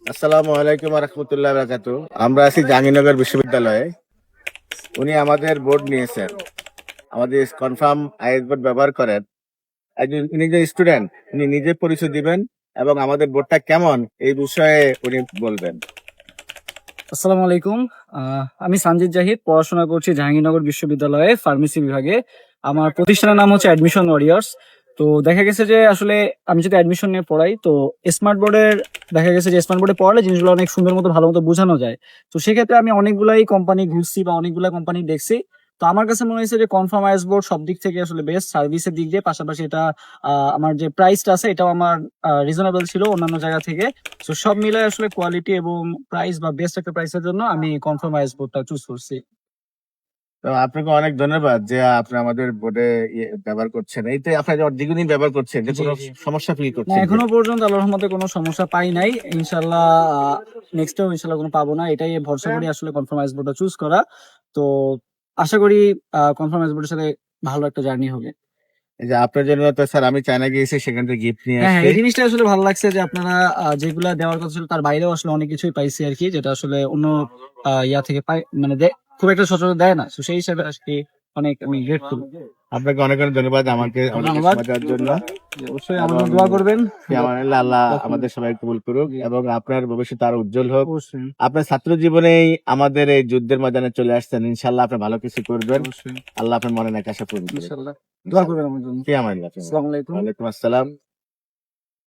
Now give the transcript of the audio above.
আসসালামু আলাইকুম রহমতুল্লাহ বারাকাত আমরা আছি জাহাঙ্গীরনগর বিশ্ববিদ্যালয়ে। উনি আমাদের বোর্ড নিয়েছেন। আমাদের কনফার্ম আইএস বোর্ড ব্যবহার করেন। একজন, উনি যে স্টুডেন্ট উনি নিজে পরিচয় দিবেন এবং আমাদের বোর্ডটা কেমন এই বিষয়ে উনি বলবেন। আসসালামু আলাইকুম। আমি সঞ্জিত জাহিদ, পড়াশোনা করছি জাহাঙ্গীরনগর বিশ্ববিদ্যালয়ে ফার্মেসি বিভাগে। আমার প্রতিষ্ঠানের নাম হচ্ছে অ্যাডমিশন ওয়ারিয়ার্স তো দেখা গেছে যে আসলে আমি যদি অ্যাডমিশন নিয়ে পড়াই, তো স্মার্ট বোর্ডের দেখা গেছে যে স্মার্ট বোর্ডে পড়ালে জিনিসগুলো অনেক সুন্দর মতো ভালো মতো বোঝানো যায়। তো সেক্ষেত্রে আমি অনেকগুলাই কোম্পানি ঘুরছি বা অনেকগুলা কোম্পানি দেখছি। তো আমার কাছে মনে হয়েছে যে কনফার্ম আইএস বোর্ড সব দিক থেকে আসলে বেস্ট সার্ভিসের দিক দিয়ে। পাশাপাশি এটা আমার যে প্রাইসটা আছে, এটাও আমার রিজনেবল ছিল অন্যান্য জায়গা থেকে। তো সব মিলে আসলে কোয়ালিটি এবং প্রাইস বা বেস্ট একটা প্রাইসের জন্য আমি কনফার্ম আইএস বোর্ডটা চুজ করছি। তো আপনাকে অনেক ধন্যবাদ যে আপনি আমাদের বোর্ডে ব্যবহার করছেন। এইতে আপনি যে দীর্ঘদিন ব্যবহার করছেন যে কোনো। সমস্যা ফিল করছেন? এখনও পর্যন্ত আল্লাহর রহমতে কোনো সমস্যা পাই নাই। ইনশাল্লাহ নেক্সটেও ইনশাল্লাহ কোনো পাবো না। এটাই ভরসা করি আসলে কনফার্ম আইএস বোর্ডটা চুজ করা। তো আশা করি কনফার্ম আইএস বোর্ডের সাথে ভালো একটা জার্নি হবে। এই যে আপনার জন্য তো স্যার আমি চায়না গিয়েছি সেখান থেকে গিফট নিয়ে হ্যাঁ হ্যাঁ, এই জিনিসটা আসলে ভালো লাগছে যে আপনারা যেগুলা দেওয়ার কথা ছিল তার বাইরেও আসলে অনেক কিছুই পাইছি আর কি যেটা আসলে অন্য ইয়া থেকে পাই মানে খুব একটা সচরাচর দেয় না। তো সেই হিসাবে আজকে অনেক আমি গ্রেটফুল আপনাকে অনেক অনেক ধন্যবাদ আমাকে আমাদেরকে সময় দেওয়ার জন্য। অবশ্যই জন্য দোয়া করবেন। আমার আল্লাহ আমাদের সবাই কবুল করুক এবং আপনার ভবিষ্যৎ আরও উজ্জ্বল হোক। আপনার ছাত্র জীবনেই আমাদের এই যুদ্ধের ময়দানে চলে আসছেন। ইনশাল্লাহ আপনি ভালো কিছু করবেন। আল্লাহ আপনার মনে নাকি আশা করবেন ইনশাআল্লাহ। দোয়া করবেন আমার জন্য। কি আমার আসসালামু আলাইকুম। আসসালাম।